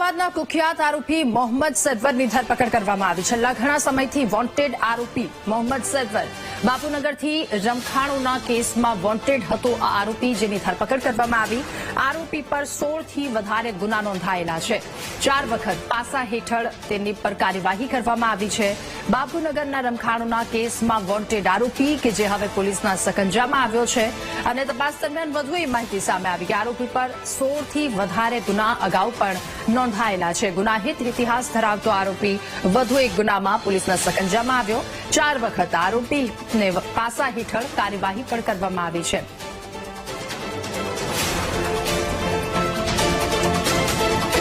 અમદાવાદના કુખ્યાત આરોપી મોહમ્મદ સરવરની ધરપકડ કરવામાં આવી. છેલ્લા ઘણા સમયથી વોન્ટેડ આરોપી મોહમ્મદ સરવર બાપુનગરથી રમખાણોના કેસમાં વોન્ટેડ હતો આ આરોપી જેની ધરપકડ કરવામાં આવી. આરોપી પર સોળથી વધારે ગુના નોંધાયેલા છે. ચાર વખત પાસા હેઠળ તેની પર કાર્યવાહી કરવામાં આવી છે. બાપુનગરના રમખાણોના કેસમાં વોન્ટેડ આરોપી કે જે હવે પોલીસના સકંજામાં આવ્યો છે. અને તપાસ દરમિયાન વધુ એ માહિતી સામે આવી કે આરોપી પર સોળથી વધારે ગુના અગાઉ પણ નોંધાયેલા છે. ગુનાહિત ઇતિહાસ ધરાવતો આરોપી વધુ એક ગુનામાં પોલીસના સકંજામાં આવ્યો. ચાર વખત આરોપીને પાસા હેઠળ કાર્યવાહી પણ કરવામાં આવી છે.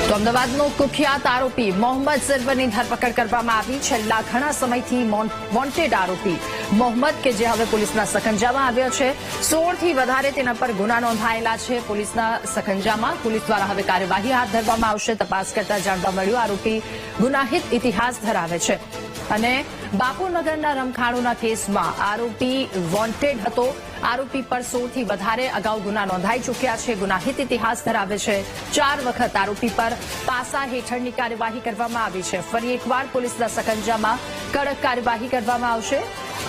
તો અમદાવાદનો કુખ્યાત આરોપી મોહમ્મદ સરવરની ધરપકડ કરવામાં આવી. છેલ્લા ઘણા સમયથી વોન્ટેડ આરોપી મોહમ્મદ, કે જે હવે પોલીસના સખંજામાં આવ્યો છે. સોળથી વધારે તેના પર ગુના નોંધાયેલા છે. પોલીસના સખંજામાં પોલીસ દ્વારા હવે કાર્યવાહી હાથ ધરવામાં આવશે. તપાસ કરતા જાણવા મળ્યું, આરોપી ગુનાહિત ઇતિહાસ ધરાવે છે. અને બાપુનગરના રમખાણોના કેસમાં આરોપી વોન્ટેડ હતો. આરોપી પર સોળથી વધારે અગાઉ ગુના નોંધાઈ ચૂક્યા છે. ગુનાહિત ઇતિહાસ ધરાવે છે. ચાર વખત આરોપી પર પાસા હેઠળની કાર્યવાહી કરવામાં આવી છે. ફરી એકવાર પોલીસના સકંજામાં કડક કાર્યવાહી કરવામાં આવશે.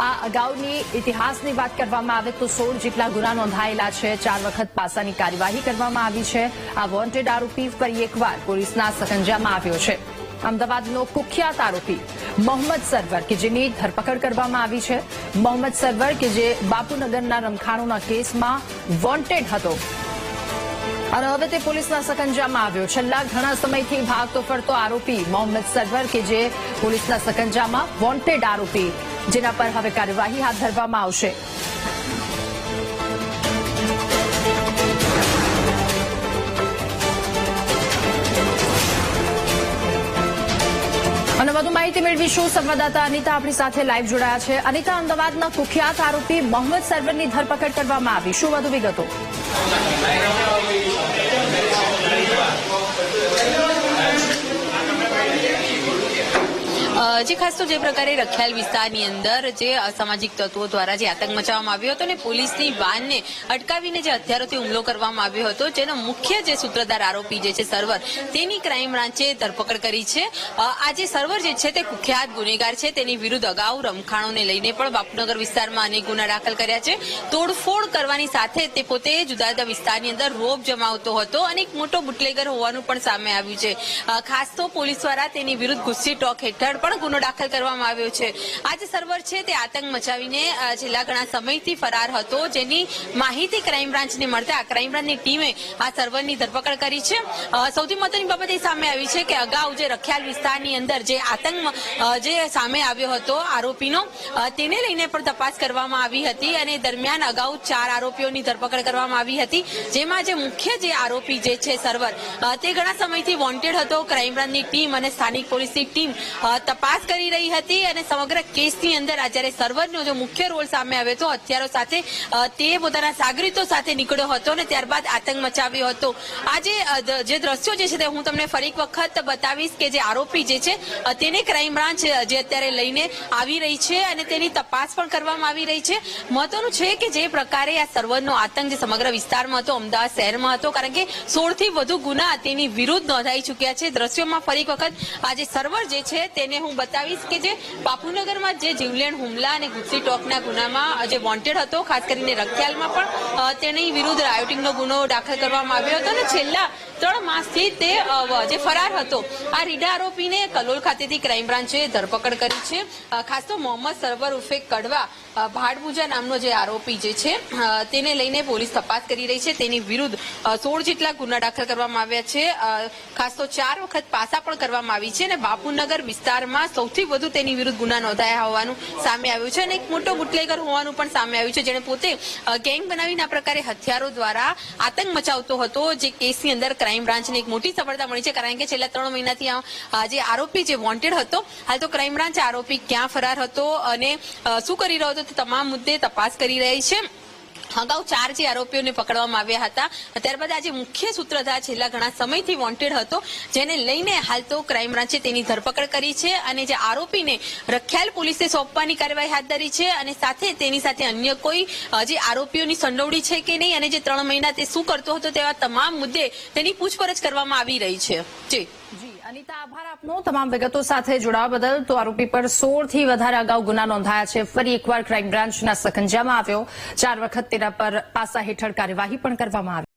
આ અગાઉની ઇતિહાસની વાત કરવામાં આવે તો સોળ જેટલા ગુના નોંધાયેલા છે. ચાર વખત પાસાની કાર્યવાહી કરવામાં આવી છે. આ વોન્ટેડ આરોપી ફરી એકવાર પોલીસના સકંજામાં આવ્યો છે. અમદાવાદનો કુખ્યાત આરોપી મોહમ્મદ સરવર કે જેની ધરપકડ કરવામાં આવી છે. મોહમ્મદ સરવર કે જે બાપુનગરના રમખાણોના કેસમાં વોન્ટેડ હતો. અને હવે તે પોલીસના સકંજામાં આવ્યો. છેલ્લા ઘણા સમયથી ભાગતો ફરતો આરોપી મોહમ્મદ સરવર કે જે પોલીસના સકંજામાં વોન્ટેડ આરોપી, જેના પર હવે કાર્યવાહી હાથ ધરવામાં આવશે. માહિતી મેળવીશું સંવાદદાતા અનિતા આપણી સાથે લાઈવ જોડાયા છે. અનિતા, અમદાવાદના કુખ્યાત આરોપી મોહમ્મદ સરવરની ધરપકડ કરવામાં આવી. શું વધુ વિગતો? જે ખાસ તો જે પ્રકારે રખિયાલ વિસ્તારની અંદર જે અસામાજિક તત્વો દ્વારા જે આતંક મચાવવામાં આવ્યો હતો અને પોલીસની વાનને અટકાવીને જે હથિયારોથી હુમલો કરવામાં આવ્યો હતો, જેનો મુખ્ય જે સૂત્રધાર આરોપી જે છે સર્વર, તેની ક્રાઇમ બ્રાન્ચે ધરપકડ કરી છે. આ જે સર્વર જે છે તે કુખ્યાત ગુનેગાર છે, તેની વિરુદ્ધ અગાઉ રમખાણોને લઈને પણ બાપુનગર વિસ્તારમાં અનેક ગુના દાખલ કર્યા છે. તોડફોડ કરવાની સાથે તે પોતે જુદા જુદા વિસ્તારની અંદર રોપ જમાવતો હતો અને એક મોટો બુટલેગર હોવાનું પણ સામે આવ્યું છે. ખાસ તો પોલીસ દ્વારા તેની વિરુદ્ધ ગુસ્સી ટોક હેઠળ પણ ગુનો દાખલ કરવામાં આવ્યો છે. આ જે સર્વર છે તે આતંક મચાવીને છેલ્લા ઘણા સમયથી ફરાર હતો. જેની માહિતી ક્રાઇમ બ્રાન્ચને મળતા ક્રાઇમ બ્રાન્ચની ટીમે આ સર્વરની ધરપકડ કરી છે. સૌથી મહત્વની બાબત એ સામે આવી છે કે અગાઉ જે રખિયાલ વિસ્તારની અંદર જે આતંક જે સામે આવ્યો હતો આરોપીનો તેને લઈને પણ તપાસ કરવામાં આવી હતી અને દરમિયાન અગાઉ ચાર આરોપીઓની ધરપકડ કરવામાં આવી હતી. જેમાં જે મુખ્ય જે આરોપી જે છે સર્વર તે ઘણા સમયથી વોન્ટેડ હતો. ક્રાઇમ બ્રાન્ચની ટીમ અને સ્થાનિક પોલીસની ટીમ અ, તપાસ કરી રહી હતી અને સમગ્ર કેસની અંદર આ જ્યારે સર્વરનો જો મુખ્ય રોલ સામે આવ્યો હતો, હથિયારો સાથે તે પોતાના સાગરીતો સાથે નીકળ્યો હતો અને ત્યારબાદ આતંક મચાવ્યો હતો. આજે જે દ્રશ્યો જે છે તે હું તમને ફરી વખત બતાવીશ કે જે આરોપી જે છે તેને ક્રાઇમ બ્રાન્ચ જે અત્યારે લઈને આવી રહી છે અને તેની તપાસ પણ કરવામાં આવી રહી છે. મહત્વનું છે કે જે પ્રકારે આ સર્વરનો આતંક જે સમગ્ર વિસ્તારમાં હતો, અમદાવાદ શહેરમાં હતો, કારણ કે સોળથી વધુ ગુના તેની વિરુદ્ધ નોંધાઈ ચૂક્યા છે. દ્રશ્યોમાં ફરી વખત આજે સર્વર જે છે તેને હું બતાવીશ કે જે બાપુનગરમાં જે જીવલેણ હુમલા અને ગુસ્સી ટોકના ગુનામાં જે વોન્ટેડ હતો ખાસ કરીને રખિયાલમાં પણ તેની વિરુદ્ધ રાયોટિંગનો ગુનો દાખલ કરવામાં આવ્યો હતો અને છેલ્લા ત્રણ માસથી તે જે ફરાર હતો આ રીડા આરોપીને કલોલ ખાતેથી ક્રાઇમ બ્રાન્ચે ધરપકડ કરી છે. ખાસ તો મોહમ્મદ સરવર ઉર્ફે કડવા અ, નામનો જે આરોપી જે છે તેને લઈને પોલીસ તપાસ કરી રહી છે. તેની વિરુદ્ધ સોળ જેટલા ગુના દાખલ કરવામાં આવ્યા છે. ખાસ તો ચાર વખત પાસા પણ કરવામાં આવી છે અને બાપુનગર વિસ્તારમાં સૌથી વધુ તેની વિરુદ્ધ ગુના નોંધાયા હોવાનું સામે આવ્યું છે અને એક મોટો બુટલેગર હોવાનું પણ સામે આવ્યું છે, જેણે પોતે ગેંગ બનાવીને આ પ્રકારે હથિયારો દ્વારા આતંક મચાવતો હતો, જે કેસની અંદર ક્રાઇમ બ્રાન્ચને એક મોટી સફળતા મળી છે, કારણ કે છેલ્લા ત્રણ મહિનાથી જે આરોપી જે વોન્ટેડ હતો, હાલ તો ક્રાઇમ બ્રાન્ચ આરોપી ક્યાં ફરાર હતો અને શું કરી રહ્યો હતો તે તમામ મુદ્દે તપાસ કરી રહી છે. અગાઉ ચાર જે આરોપીઓને પકડવામાં આવ્યા હતા. ત્યારબાદ આજે મુખ્ય સૂત્રધાર છેલ્લા ઘણા સમયથી વોન્ટેડ હતો, જેને લઈને હાલ તો ક્રાઇમ બ્રાન્ચે તેની ધરપકડ કરી છે અને જે આરોપીને રખિયાલ પોલીસે સોંપવાની કાર્યવાહી હાથ ધરી છે અને સાથે તેની સાથે અન્ય કોઈ જે આરોપીઓની સંડોવણી છે કે નહીં અને જે ત્રણ મહિના તે શું કરતો હતો તેવા તમામ મુદ્દે તેની પૂછપરછ કરવામાં આવી રહી છે. જી. અનિતા, આભાર આપનો. તમામ વિગતો સાથે જોડાવા બદલ તો આરોપી પર સોળથી વધારે અગાઉ ગુના નોંધાયા છે. ફરી એકવાર ક્રાઇમ બ્રાન્ચના સખંજામાં આવ્યો. ચાર વખત તેના પર પાસા હેઠળ કાર્યવાહી પણ કરવામાં આવી.